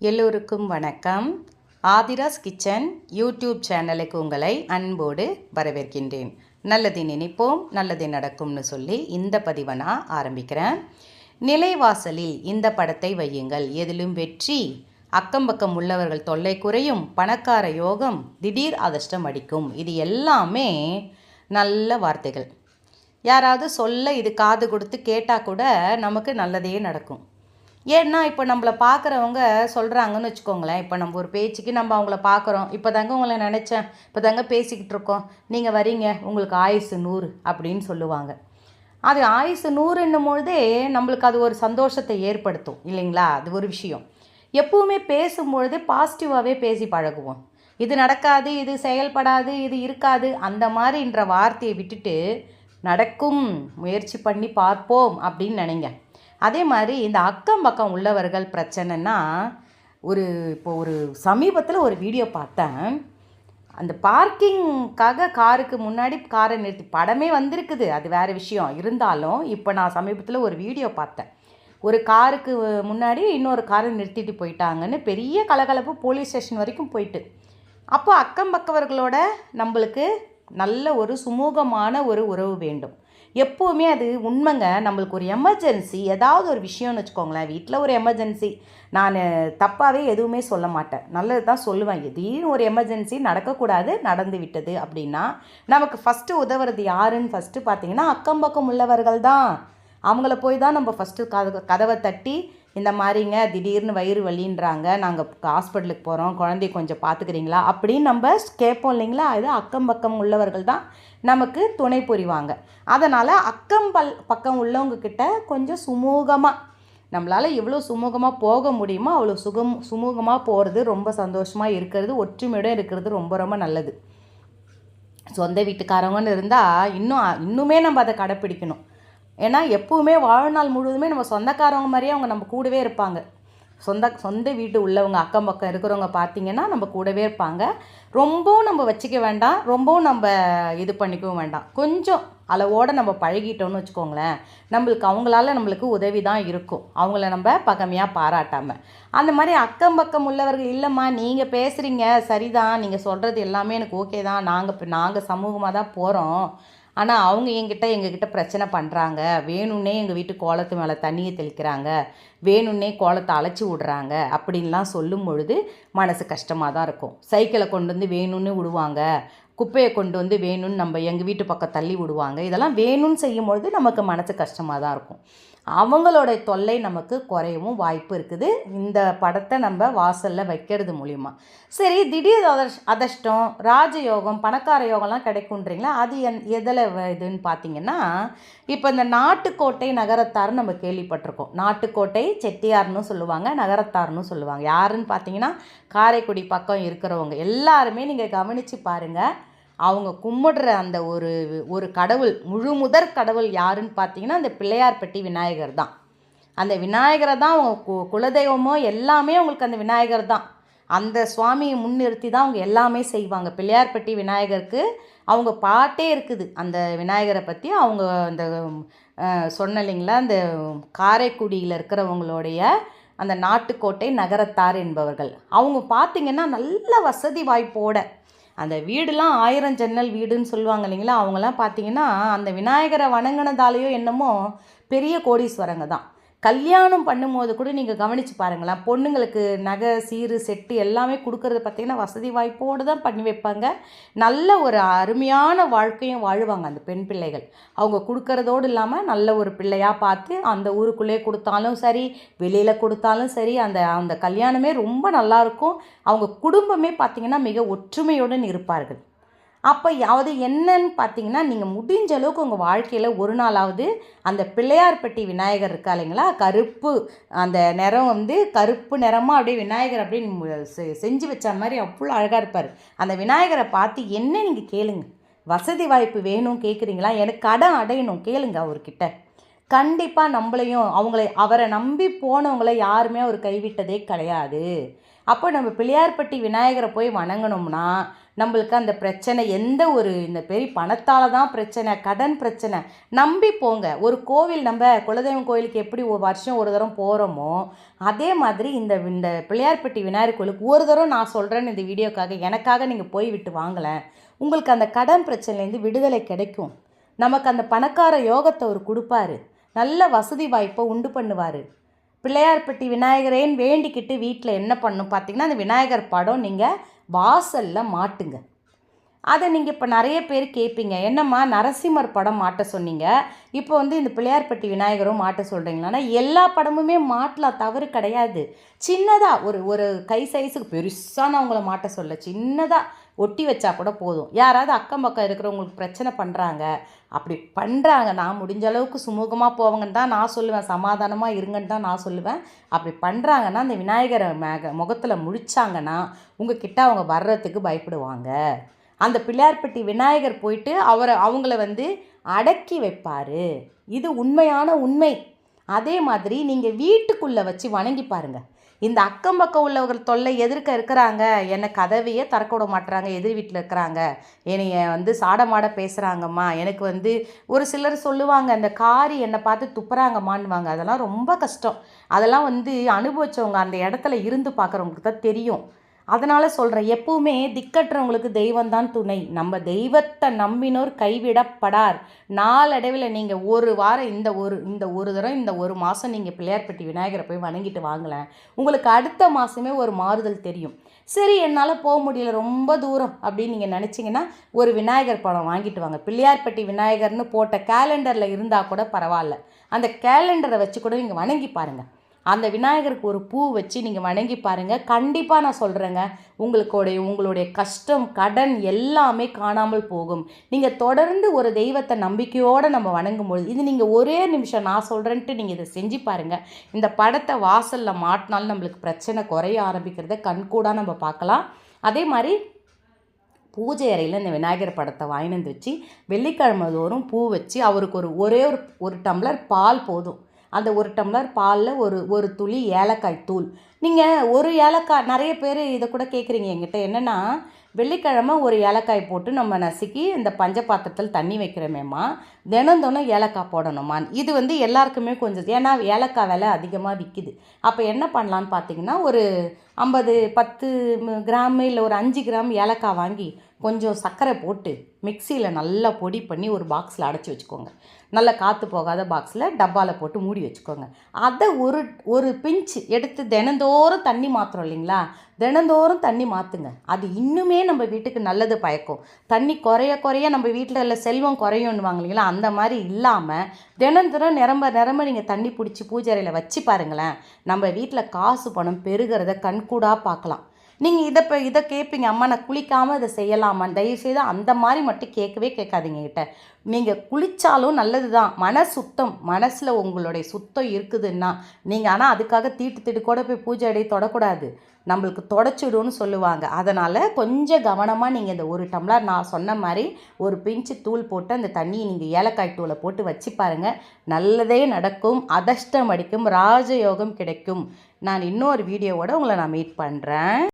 எல்லோருக்கும் வணக்கம். Aadhira's kitchen YouTube சேனலுக்கு உங்களை அன்போடு வரவேற்கின்றேன். நல்லதை நினைப்போம் நல்லது நடக்கும்னு சொல்லி இந்த பதிவை நான் ஆரம்பிக்கிறேன். நிலைவாசலில் இந்த படத்தை வையுங்கள். எதிலும் வெற்றி அக்கம் பக்கம் உள்ளவர்கள் தொல்லை குறையும் பணக்கார யோகம் திடீர் அதிர்ஷ்டம் அடிக்கும். இது எல்லாமே நல்ல வார்த்தைகள். யாராவது சொல்ல இது காது கொடுத்து கேட்டால் கூட நமக்கு நல்லதே நடக்கும். ஏன்னா இப்போ நம்மளை பார்க்குறவங்க சொல்கிறாங்கன்னு வச்சுக்கோங்களேன். இப்போ நம்ம ஒரு பேச்சுக்கு நம்ம அவங்கள பார்க்குறோம் இப்போ தாங்க உங்களை நினச்சேன். இப்போ தாங்க பேசிக்கிட்டு இருக்கோம் நீங்கள் வரீங்க. உங்களுக்கு ஆயுசு நூறு அப்படின்னு சொல்லுவாங்க. அது ஆயுசு நூறுன்னும் பொழுதே நம்மளுக்கு அது ஒரு சந்தோஷத்தை ஏற்படுத்தும். இல்லைங்களா? அது ஒரு விஷயம். எப்பவுமே பேசும்பொழுது பாசிட்டிவாகவே பேசி பழகுவோம். இது நடக்காது இது செயல்படாது இது இருக்காது. அந்த மாதிரின்ற வார்த்தையை விட்டுட்டு நடக்கும். முயற்சி பண்ணி பார்ப்போம் அப்படின்னு நினைங்க. அதே மாதிரி இந்த அக்கம் பக்கம் உள்ளவர்கள் பிரச்சனைனா ஒரு இப்போ ஒரு சமீபத்தில் ஒரு வீடியோ பார்த்தேன். அந்த பார்க்கிங்க்காக காருக்கு முன்னாடி காரை நிறுத்தி படமே வந்திருக்குது அது வேறு விஷயம். இருந்தாலும் இப்போ நான் சமீபத்தில் ஒரு வீடியோ பார்த்தேன். ஒரு காருக்கு முன்னாடி இன்னொரு காரை நிறுத்திட்டு போயிட்டாங்கன்னு பெரிய கலகலப்பு போலீஸ் ஸ்டேஷன் வரைக்கும் போயிட்டு. அப்போ அக்கம் பக்கவர்களோட நம்மளுக்கு நல்ல ஒரு சுமூகமான ஒரு உறவு வேண்டும். எப்போவுமே அது உண்மைங்க. நம்மளுக்கு ஒரு எமர்ஜென்சி ஏதாவது ஒரு விஷயம்னு வச்சுக்கோங்களேன். வீட்டில் ஒரு எமர்ஜென்சி நான் தப்பாகவே எதுவுமே சொல்ல மாட்டேன். நல்லது தான் சொல்லுவேன். திடீர்னு ஒரு எமர்ஜென்சி நடக்கக்கூடாது நடந்து விட்டது அப்படின்னா நமக்கு ஃபஸ்ட்டு உதவுறது யாருன்னு ஃபஸ்ட்டு பார்த்தீங்கன்னா அக்கம் பக்கம் உள்ளவர்கள் தான் அவங்கள போய் தான் நம்ம ஃபஸ்ட்டு கதவை கதவை தட்டி இந்த மாதிரிங்க திடீர்னு வயிறு வலின்றாங்க நாங்கள் ஹாஸ்பிட்டலுக்கு போகிறோம் குழந்தைய கொஞ்சம் பார்த்துக்கிறீங்களா அப்படின்னு நம்ம கேட்போம் இல்லைங்களா? இது அக்கம் பக்கம் உள்ளவர்கள் தான் நமக்கு துணை புரிவாங்க. அதனால் அக்கம் பல் பக்கம் உள்ளவங்கக்கிட்ட கொஞ்சம் சுமூகமாக நம்மளால் எவ்வளோ சுமூகமாக போக முடியுமோ அவ்வளோ சுகம் சுமூகமாக போகிறது ரொம்ப சந்தோஷமாக இருக்கிறது ஒற்றுமையுடன் இருக்கிறது ரொம்ப ரொம்ப நல்லது. சொந்த வீட்டுக்காரவங்கன்னு இருந்தால் இன்னும் இன்னுமே நம்ம அதை கடைப்பிடிக்கணும். ஏன்னா எப்போவுமே வாழ்நாள் முழுவதுமே நம்ம சொந்தக்காரவங்க மாதிரியே அவங்க நம்ம கூடவே இருப்பாங்க. சொந்த சொந்த வீட்டு உள்ளவங்க அக்கம் பக்கம் இருக்கிறவங்க பார்த்தீங்கன்னா நம்ம கூடவே இருப்பாங்க. ரொம்பவும் நம்ம வச்சுக்க வேண்டாம். ரொம்பவும் நம்ம இது பண்ணிக்கவும் வேண்டாம். கொஞ்சம் அளவோடு நம்ம பழகிட்டோம்னு வச்சுக்கோங்களேன். நம்மளுக்கு அவங்களால நம்மளுக்கு உதவி தான் இருக்கும். அவங்கள நம்ம பகமையாக பாராட்டாமல் அந்த மாதிரி அக்கம் பக்கம் உள்ளவர்கள் இல்லைம்மா நீங்கள் பேசுகிறீங்க சரிதான். நீங்கள் சொல்கிறது எல்லாமே எனக்கு ஓகே தான். நாங்கள் இப்போ நாங்கள் சமூகமாக தான் போகிறோம் ஆனால் அவங்க எங்கிட்ட எங்ககிட்ட பிரச்சனை பண்ணுறாங்க வேணும்னே எங்கள் வீட்டு கோலத்து மேலே தண்ணியை தெளிக்கிறாங்க. வேணும்னே கோலத்தை அழைச்சி விடுறாங்க அப்படின்லாம் சொல்லும் பொழுது மனசு கஷ்டமாக தான் இருக்கும். சைக்கிளை கொண்டு வந்து வேணும்னு விடுவாங்க. குப்பையை கொண்டு வந்து வேணும்னு நம்ம எங்கள் வீட்டு பக்கம் தள்ளி விடுவாங்க. இதெல்லாம் வேணும்னு செய்யும் பொழுது நமக்கு மனசு கஷ்டமாக தான் இருக்கும். அவங்களோட தொல்லை நமக்கு குறையவும் வாய்ப்பு இருக்குது. இந்த படத்தை நம்ம வாசலில் வைக்கிறது மூலிமா சரி திடீர் அதர்ஷ் அதிர்ஷ்டம் ராஜயோகம் பணக்கார யோகம்லாம் கிடைக்குன்றீங்களா அது என் எதில் இதுன்னு பார்த்தீங்கன்னா இப்போ இந்த நாட்டுக்கோட்டை நகரத்தார்னு நம்ம கேள்விப்பட்டிருக்கோம். நாட்டுக்கோட்டை செட்டியார்னு சொல்லுவாங்க நகரத்தார்னு சொல்லுவாங்க. யாருன்னு பார்த்தீங்கன்னா காரைக்குடி பக்கம் இருக்கிறவங்க. எல்லாருமே நீங்கள் கவனித்து பாருங்கள் அவங்க கும்பிடுற அந்த ஒரு ஒரு கடவுள் முழு முதற் கடவுள் யாருன்னு பார்த்தீங்கன்னா அந்த பிள்ளையார்பட்டி விநாயகர் தான். அந்த விநாயகரை தான் அவங்க கு குலதெய்வமோ எல்லாமே அவங்களுக்கு அந்த விநாயகர் தான். அந்த சுவாமியை முன்னிறுத்தி தான் அவங்க எல்லாமே செய்வாங்க. பிள்ளையார்பட்டி விநாயகருக்கு அவங்க பாட்டே இருக்குது. அந்த விநாயகரை பற்றி அவங்க அந்த சொன்ன இல்லைங்களா? அந்த காரைக்குடியில் இருக்கிறவங்களுடைய அந்த நாட்டுக்கோட்டை நகரத்தார் என்பவர்கள். அவங்க பார்த்திங்கன்னா நல்ல வசதி வாய்ப்போட அந்த வீடுலாம் ஆயிரம் ஜன்னல் வீடுன்னு சொல்லுவாங்க இல்லைங்களா? அவங்களாம் பார்த்தீங்கன்னா அந்த விநாயகரை வணங்கினதாலேயோ என்னமோ பெரிய கோடீஸ்வரங்க தான். கல்யாணம் பண்ணும்போது கூட நீங்கள் கவனித்து பாருங்களேன். பொண்ணுங்களுக்கு நகை சீரு செட்டு எல்லாமே கொடுக்கறது பார்த்திங்கன்னா வசதி வாய்ப்போடு தான் பண்ணி வைப்பாங்க. நல்ல ஒரு அருமையான வாழ்க்கையும் வாழுவாங்க அந்த பெண் பிள்ளைகள். அவங்க கொடுக்கறதோடு இல்லாமல் நல்ல ஒரு பிள்ளையாக பார்த்து அந்த ஊருக்குள்ளே கொடுத்தாலும் சரி வெளியில் கொடுத்தாலும் சரி அந்த அந்த கல்யாணமே ரொம்ப நல்லாயிருக்கும் அவங்க குடும்பமே பார்த்திங்கன்னா மிக ஒற்றுமையுடன் இருப்பார்கள். அப்போ யாவது என்னன்னு பார்த்தீங்கன்னா நீங்கள் முடிஞ்ச அளவுக்கு உங்கள் வாழ்க்கையில் ஒரு நாளாவது அந்த பிள்ளையார்பட்டி விநாயகர் இருக்கா இல்லைங்களா? கருப்பு அந்த நிறம் வந்து கருப்பு நிறமாக அப்படியே விநாயகர் அப்படியே செஞ்சு வச்ச மாதிரி அவ்வளோ அழகாக இருப்பார். அந்த விநாயகரை பார்த்து என்ன நீங்கள் கேளுங்க? வசதி வாய்ப்பு வேணும் கேட்குறீங்களா எனக்கு கடன் அடையணும் கேளுங்க அவர்கிட்ட. கண்டிப்பாக நம்மளையும் அவங்களை அவரை நம்பி போனவங்களை யாருமே அவர் கைவிட்டதே கிடையாது. அப்போ நம்ம பிள்ளையார்பட்டி விநாயகரை போய் வணங்கினோம்னா நம்மளுக்கு அந்த பிரச்சனை எந்த ஒரு இந்த பெரிய பணத்தால் தான் பிரச்சனை கடன் பிரச்சனை நம்பி போங்க. ஒரு கோவில் நம்ம குலதெய்வம் கோயிலுக்கு எப்படி ஒரு வருஷம் ஒரு தரம் போகிறோமோ அதே மாதிரி இந்த இந்த பிள்ளையார்பட்டி விநாயகர் கோயிலுக்கு ஒரு தரம் நான் சொல்கிறேன்னு இந்த வீடியோக்காக எனக்காக நீங்கள் போய் விட்டு வாங்கலை உங்களுக்கு அந்த கடன் பிரச்சனைலேருந்து விடுதலை கிடைக்கும். நமக்கு அந்த பணக்கார யோகத்தை அவர் கொடுப்பாரு. நல்ல வசதி வாய்ப்பை உண்டு பண்ணுவார். பிள்ளையார்பட்டி விநாயகரேன்னு வேண்டிக்கிட்டு வீட்டில் என்ன பண்ணும் பார்த்தீங்கன்னா அந்த விநாயகர் படம் நீங்கள் வாசலில் மாட்டுங்க. அதை நீங்கள் இப்போ நிறைய பேர் கேட்பீங்க என்னம்மா நரசிம்மர் படம் மாட்ட சொன்னீங்க. இப்போ வந்து இந்த பிள்ளையார்பட்டி விநாயகரும் மாட்ட சொல்கிறீங்களான்னா எல்லா படமுமே மாட்டலாம் தவறு கிடையாது. சின்னதாக ஒரு ஒரு கை சைஸுக்கு பெருசாக நான் உங்களை மாட்ட சொல்ல சின்னதாக ஒட்டி வச்சா கூட போதும். யாராவது அக்கம் பக்கம் இருக்கிறவங்களுக்கு பிரச்சனை பண்ணுறாங்க அப்படி பண்ணுறாங்க நான் முடிஞ்ச அளவுக்கு சுமூகமாக போவாங்கன்னு தான் நான் சொல்லுவேன். சமாதானமாக இருங்கன்னு தான் நான் சொல்லுவேன். அப்படி பண்ணுறாங்கன்னா அந்த விநாயகரை மேக முகத்தில் முழிச்சாங்கன்னா உங்ககிட்ட அவங்க வர்றதுக்கு பயப்படுவாங்க. அந்த பிள்ளையார்பட்டி விநாயகர் போயிட்டு அவரை அவங்கள வந்து அடக்கி வைப்பார். இது உண்மையான உண்மை. அதே மாதிரி நீங்கள் வீட்டுக்குள்ளே வச்சு வணங்கி பாருங்கள் இந்த அக்கம் பக்கம் உள்ளவர்கள் தொல்லை எதிர்க்க இருக்கிறாங்க என்னை கதவையே திறக்க விட மாட்டுறாங்க எதிர் வீட்டில் இருக்கிறாங்க. என்னைய வந்து சாடமாட பேசுகிறாங்கம்மா எனக்கு வந்து ஒரு சிலர் சொல்லுவாங்க அந்த காரி என்னை பார்த்து துப்புறாங்கம்மான்னுவாங்க. அதெல்லாம் ரொம்ப கஷ்டம். அதெல்லாம் வந்து அனுபவித்தவங்க அந்த இடத்துல இருந்து பார்க்குறவங்களுக்கு தான் தெரியும். அதனால் சொல்கிறேன் எப்பவுமே திக்கற்றவங்களுக்கு தெய்வம்தான் துணை. நம்ம தெய்வத்தை நம்பினோர் கைவிடப்படார். நாளடைவில் நீங்கள் ஒரு வாரம் இந்த ஒரு இந்த ஒரு தரம் இந்த ஒரு மாதம் நீங்கள் பிள்ளையார்பட்டி விநாயகரை போய் வணங்கிட்டு வாங்கலேன் உங்களுக்கு அடுத்த மாதமே ஒரு மாறுதல் தெரியும். சரி என்னால் போக முடியல ரொம்ப தூரம் அப்படின்னு நீங்கள் நினச்சிங்கன்னா ஒரு விநாயகர் படம் வாங்கிட்டு வாங்க. பிள்ளையார்பட்டி விநாயகர்னு போட்ட கேலண்டரில் இருந்தால் கூட பரவாயில்ல. அந்த கேலண்டரை வச்சு கூட நீங்கள் வணங்கி பாருங்கள் அந்த விநாயகருக்கு ஒரு பூ வச்சு நீங்கள் வணங்கி பாருங்கள் கண்டிப்பாக நான் சொல்கிறேங்க உங்களுடைய உங்களுடைய கஷ்டம் கடன் எல்லாமே காணாமல் போகும். நீங்கள் தொடர்ந்து ஒரு தெய்வத்தை நம்பிக்கையோடு நம்ம வணங்கும் பொழுது இது நீங்கள் ஒரே நிமிஷம் நான் சொல்கிறேன்ட்டு நீங்கள் இதை செஞ்சு பாருங்கள் இந்த படத்தை வாசலில் மாட்டினாலும் நம்மளுக்கு பிரச்சனை குறைய ஆரம்பிக்கிறத கண்கூடாக நம்ம பார்க்கலாம். அதே மாதிரி பூஜை அறையில் இந்த விநாயகர் படத்தை வாங்கினு வச்சு வெள்ளிக்கிழமை தோறும் பூ வச்சு அவருக்கு ஒரு ஒரே ஒரு ஒரு டம்ளர் பால் போதும். அந்த ஒரு டம்ளர் பாலில் ஒரு ஒரு துளி ஏலக்காய் தூள். நீங்கள் ஒரு ஏலக்காய் நிறைய பேர் இதை கூட கேட்குறீங்க என்கிட்ட. என்னென்னா வெள்ளிக்கிழமை ஒரு ஏலக்காய் போட்டு நம்ம நசுக்கி இந்த பஞ்ச பாத்திரத்தில் தண்ணி வைக்கிறோமேம்மா. தினம் தினம் ஏலக்காய் போடணுமா இது வந்து எல்லாருக்குமே கொஞ்சம் ஏன்னா ஏலக்காய் விலை அதிகமாக விற்கிது அப்போ என்ன பண்ணலான்னு பார்த்தீங்கன்னா ஒரு ஐம்பது பத்து கிராம் இல்லை ஒரு அஞ்சு கிராம் ஏலக்காய் வாங்கி கொஞ்சம் சர்க்கரை போட்டு மிக்சியில் நல்லா பொடி பண்ணி ஒரு பாக்ஸில் அடைச்சி வச்சுக்கோங்க. நல்லா காற்று போகாத பாக்ஸில் டப்பாவில் போட்டு மூடி வச்சுக்கோங்க. அதை ஒரு ஒரு பிஞ்சு எடுத்து தினந்தோறும் தண்ணி மாற்றுறோம் இல்லைங்களா? தினந்தோறும் தண்ணி மாற்றுங்க அது இன்னுமே நம்ம வீட்டுக்கு நல்லது பயக்கும். தண்ணி குறைய குறைய நம்ம வீட்டில் உள்ள செல்வம் குறையும்னுவாங்க இல்லைங்களா? அந்த மாதிரி இல்லாமல் தினம் தினம் நிரம்ப நிரம்ப நீங்கள் தண்ணி பிடிச்சி பூஜை அறையில் வச்சு பாருங்களேன். நம்ம வீட்டில் காசு பணம் பெருகிறத கண்கூடாக பார்க்கலாம். நீங்கள் இதை இப்போ இதை கேட்பீங்க அம்மா நான் குளிக்காமல் இதை செய்யலாமான்னு தயவுசெய்து அந்த மாதிரி மட்டும் கேட்கவே கேட்காதீங்க கிட்ட நீங்கள் குளித்தாலும் நல்லது தான் மன சுத்தம் மனசில் உங்களுடைய சுத்தம் இருக்குதுன்னா நீங்கள் ஆனால் அதுக்காக தீட்டு தீட்டு கூட போய் பூஜை அடைய தொடக்கூடாது. நம்மளுக்கு தொடச்சிடும்னு சொல்லுவாங்க. அதனால் கொஞ்சம் கவனமாக நீங்கள் இந்த ஒரு டம்ளர் நான் சொன்ன மாதிரி ஒரு பிஞ்சு தூள் போட்டு அந்த தண்ணியை நீங்கள் ஏலக்காய் தூளை போட்டு வச்சு பாருங்கள் நல்லதே நடக்கும். அதஷ்டம் அடிக்கும். ராஜயோகம் கிடைக்கும். நான் இன்னொரு வீடியோவோட உங்களை நான் மீட் பண்ணுறேன்